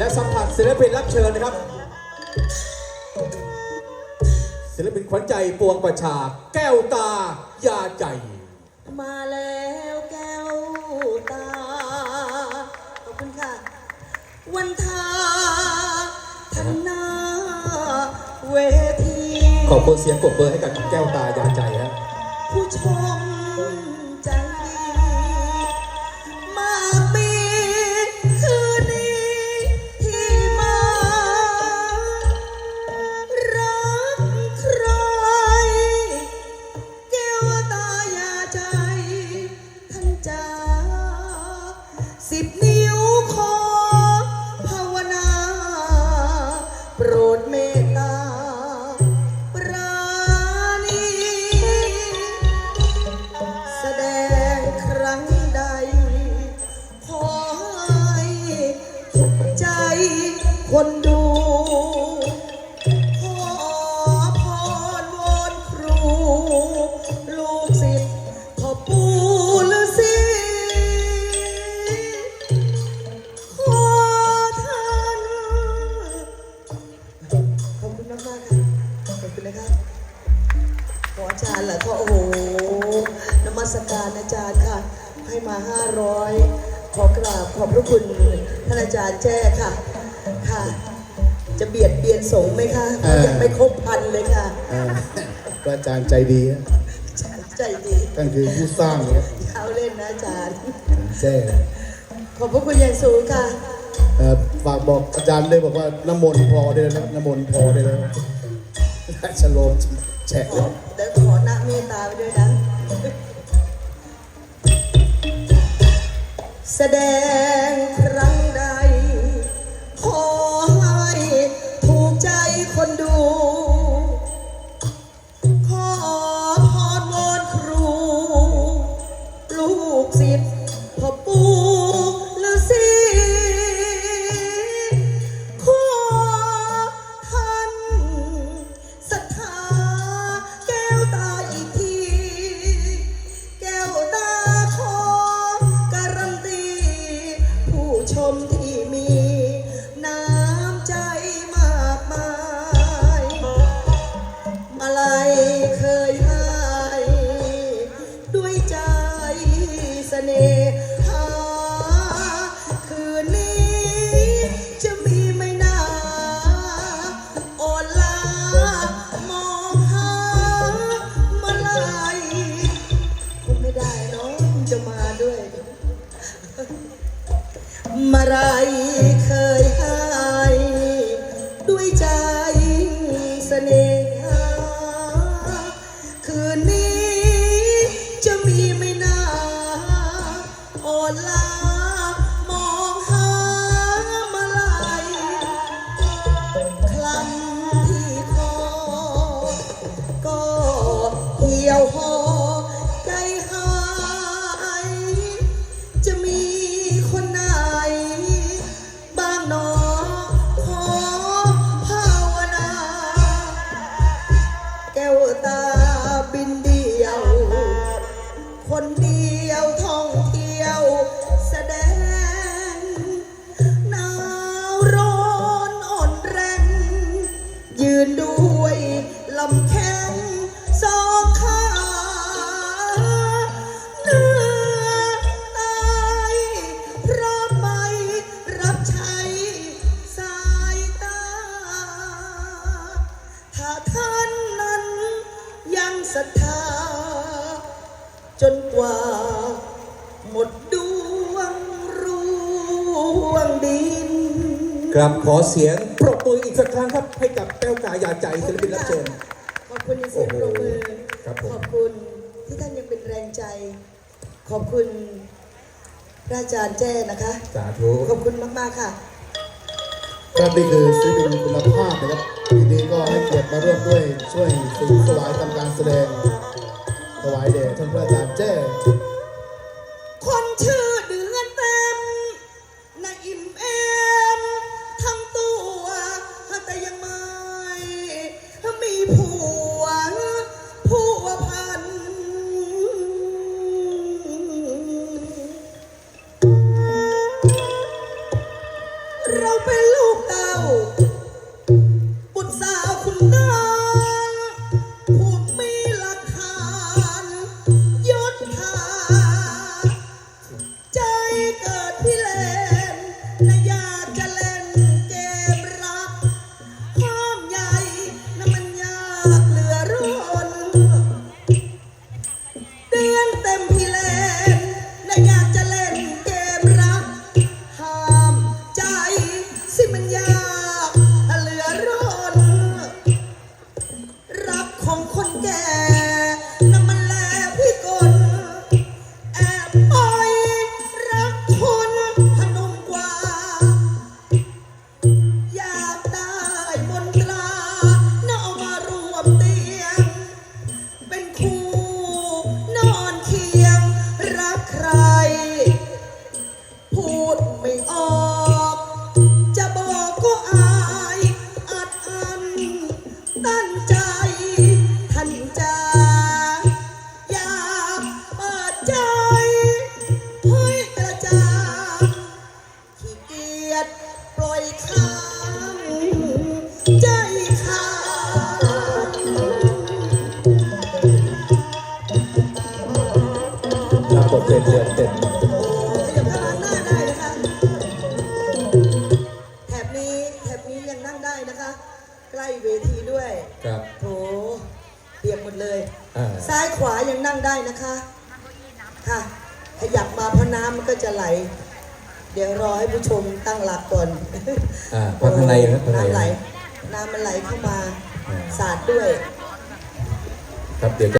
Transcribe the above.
และสัมผัสศิลปินรับเชิญนะครับ ศิลปินขวัญใจปวงประชา แก้วตายาใจ มาแล้วแก้วตา ขอบคุณค่ะ วันทาทันหน้าเวที ขอบคุณเสียงกบเบอร์ให้กับแก้วตายาใจฮะผู้ชม ใจ ท่านจ๋าสิบนิ ขอบคุณนะครับขออาจารย์เหรอก็โอ้โหนมัสการอาจารย์ค่ะ ให้มา 500 ขอกราบขอบพระคุณท่านอาจารย์แจ้ค่ะ ค่ะ จะเบียดเบียนสงฆ์ไหมคะเออ ยังไม่ครบพันเลยค่ะ อ่าพระอาจารย์ใจดีนะใจดีท่านคือผู้สร้างเนี่ยเอาเล่นนะอาจารย์ แจ้ขอบพระคุณอย่างสูงค่ะ เอ่อฝากบอกอาจารย์ด้วยบอกว่าน้ำมนต์พอได้แล้วนะน้ำมนต์พอได้แล้ว จะโลมแฉะเลยเดี๋ยวขอหน้าเมตตาไปด้วยนะ แสดง คนเดียวท่องเที่ยวแสดงหนาวร้อนอ่อนแรงยืนด้วยลำแข้งสองขาเนื้อตายพร้อมไปรับใช้สายตา ถ้าท่านนั้นยังศรัทธา จนกว่า หมดดวงร่วงดิน ครับขอเสียงปรบมืออีกสักครั้งครับ ให้กับแก้วตายาใจศิลปินรับเชิญ ขอบคุณในเสียงปรบมือครับผม ขอบคุณที่ท่านยังเป็นแรงใจ ขอบคุณพระอาจารย์แจ้นะคะ สาธุขอบคุณมากๆค่ะ ครับนี่คือศิลปินคุณภาพนะครับทีนี้ก็ให้เกียรติมาร่วมด้วยช่วยสิงสวายทำการแสดง ถวายเดชท่านพระอาจารย์เจ้คนชื่อเดือนเต็มนาอิ่มเอมทั้งตัวแต่ยังไม่มีผัวผัวพัน เราเป็นลูกเต่า ของคนแก่ ลับมาเพราะน้ำมันก็จะไหล เดี๋ยวรอให้ผู้ชมตั้งหลักก่อนอพระไะเลน้ำไหล น้ำมันไหลเข้ามา สาดด้วย ครับเดี๋ยว